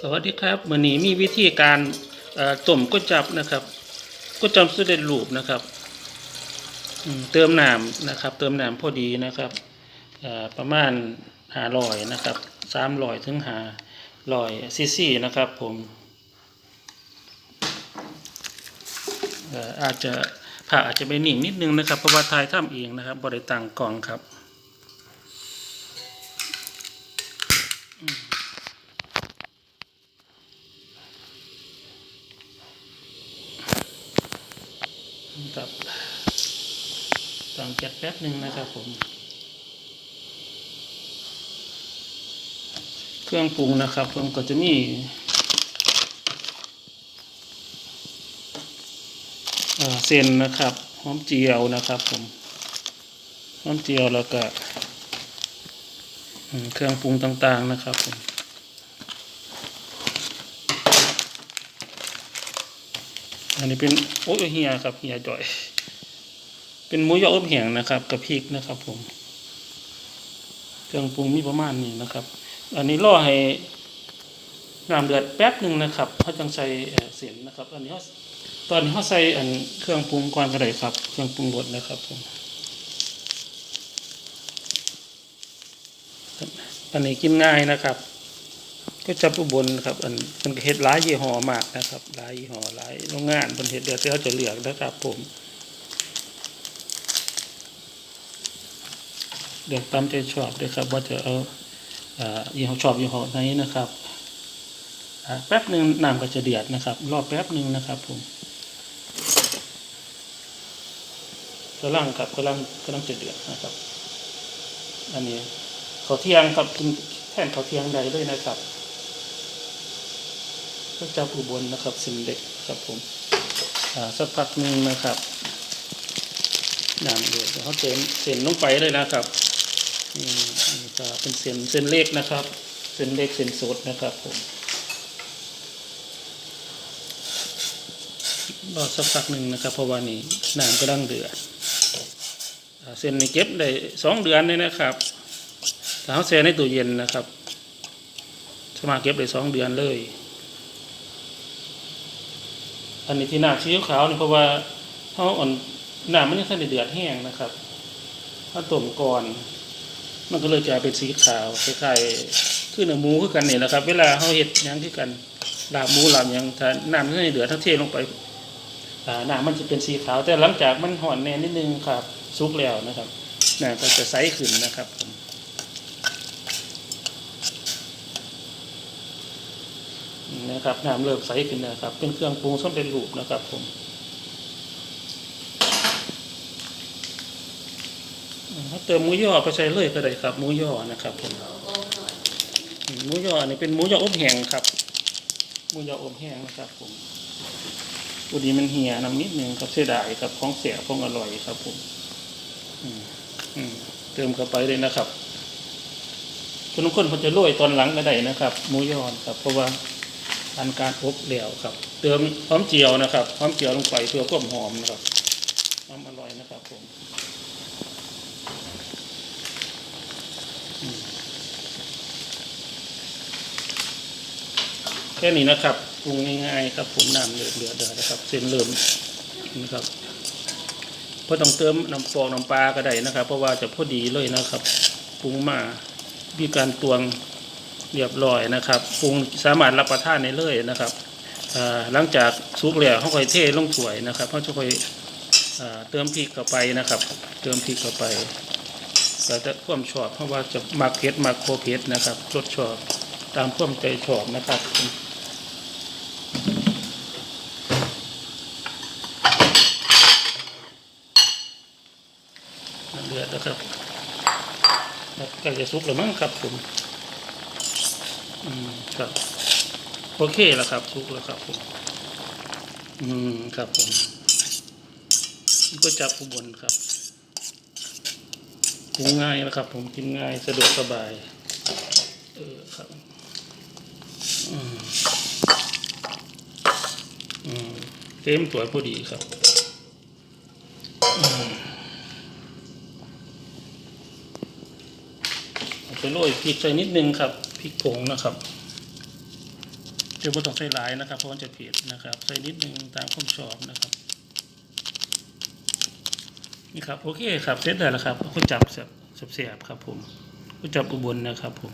สวัสดีครับวันนี้มีวิธีการต้มก๋วยจับนะครับก๋วยจับสุดเด็ดรูปนะครับเติมน้ำนะครับ เติมน้ำพอดีนะครับประมาณหาลอยนะครับสามลอยถึงหาลอยซีซีนะครับผมอาจจะผ่าอาจจะไปหนิ่งนิดนึงนะครับเพราะว่าทายทำเองนะครับบริตังกล่องครับ ครับต้องแก๊สแป๊บหนึ่งนะครับผม เครื่องปรุงนะครับผมก็จะมีเอ่เส้นนะครับหอมเจียวนะครับผมหอมเจียวแล้วก็เครื่องปรุงต่างๆนะครับผม นนี้เป็นโอ้ยเฮียครับเฮียจ่อย เป็นหมูยออบแห้งนะครับกับพริกนะครับผม เครื่องปรุงมีประมาณนี้นะครับ อันนี้รอให้น้ำเดือดแป๊บหนึ่งนะครับเขาจังใส่เอ่อเส้นนะครับ อันนี้เขาตอนนี้เขาใส่อันเครื่องปรุงก่อนก็ได้ครับ เครื่องปรุงรสนะครับผมอันนี้กินง่ายนะครับ ก็จับอุบลครับอันมันเฮ็ดหลายยี่ห้อมากนะครับหลายยี่ห้อหลายโรงงานเป็นเฮ็ดเดือดที่เขาจะเลือกนะครับ ผมเลือกตามใจชอบด้วยครับ ว่าจะเอาอยี่ห้อชอบยี่ห้อไหนนะครับแป๊บหนึ่งน้ำก็จะเดือดนะครับ รอแป๊บหนึ่งนะครับผมกำลังครับกำลังกำลังจะเดือดนะครับ อันนี้ข้าวเที่ยงครับกินแท่นข้าวเที่ยงใดเลยนะครับ พระเจ้าอุบลนะครับสิ่งเด็กครับผมอ่าสักพักหนึ่งนะครับน้ำเดือดเดี๋ยวเขาเติมเส้นลงไปเลยนะครับนี่นี่ก็เป็นเส้นเส้นเล็กนะครับ เส้นเล็กเส้นสดนะครับผมรอสักพักหนึ่งนะครับ เพราะว่านี่น้ำก็ดังเดือดเส้นนี้เก็บได้สองเดือนเลยนะครับถ้าเขาแช่ในตู้เย็นนะครับสามารถเก็บได้สองเดือนเลย อันนี้ที่น้ำสีขาวนี่เพราะว่าเขาอ่อนน้ำมันยังทันได้เดือดแห้งนะครับ ถ้าต้มก่อน มันก็เลยจะเป็นสีขาวคล้ายๆคือเนื้อหมูคือกันเนี่แหละครับ เวลาเขาเห็ดยังคือกันลาบหมูลาบยังถ้าน้ำมันไม่เดือดถ้าเทลงไปอ่าน้ำมันจะเป็นสีขาว แต่หลังจากมันห่อนแน่นิดนึงครับสุกแล้วนะครับน้ำก็จะใสขึ้นนะครับผม นะครับน้ำเริ่มใสขึ้นแล้วครับ เป็นเครื่องปรุงสำเร็จรูปนะครับผมเติมหมูย่อไปใส่เลยก็ได้ครับหมูย่อนะครับผมหมูย่ออันนี้เป็นหมูย่ออบแห้งครับหมูย่ออบแห้งนะครับผมตัวนี้มันเหี่ยน้ำนิดนึงครับเสียดายครับของเสียของอร่อยครับผมเติมเข้าไปเลยนะครับคนบางคนเขาจะโรยตอนหลังก็ได้นะครับหมูย่อครับเพราะว่า ทานการอบแล้วครับ เติมหอมเจียวนะครับหอมเจียวลงไปเพื่อความหอมนะครับความอร่อยนะครับผมแค่นี้นะครับปรุงง่ายๆครับ ผมน้ำเดือดเดือดเดือดนะครับ เส้นเริ่มนะครับเพราะต้องเติมน้ำปอกน้ำปลาก็ได้นะครับ เพราะว่าจะพอดีเลยนะครับปรุงมามีการตวง เรียบร้อยนะครับปรุงสามารถรับประทานได้เลยนะครับหลังจากสุกแล้วเขาค่อยเทลงถ้วยนะครับเขาจะค่อยเติมพริกเข้าไปนะครับ เติมพริกเข้าไปแต่แต่ความชอบเพราะว่าจะมักเผ็ดมักโคเผ็ดนะครับรสชอบตามความใจชอบนะครับเดือดนะครับใกล้จะสุกแล้วมั้งครับผม อืมครับ โอเคแล้วครับสุกแล้วครับผมอืมครับผมก็จับอุบลครับปรุงง่ายนะครับ ผมกินง่ายสะดวกสบาย เออครับอืมอืมเต็มตัวพอดีครับอืมเอาไปโรยพริกใส่นิดนึงครับ พริกผงนะครับจะบ่ต้องใส่หลายนะครับเพราะมันจะเผ็ดนะครับ ใส่นิดนึงตามความชอบนะครับนี่ครับโอเคครับเสร็จแล้วครับก็จับเสียบเสียบครับผมก็จับอุบลนะครับผม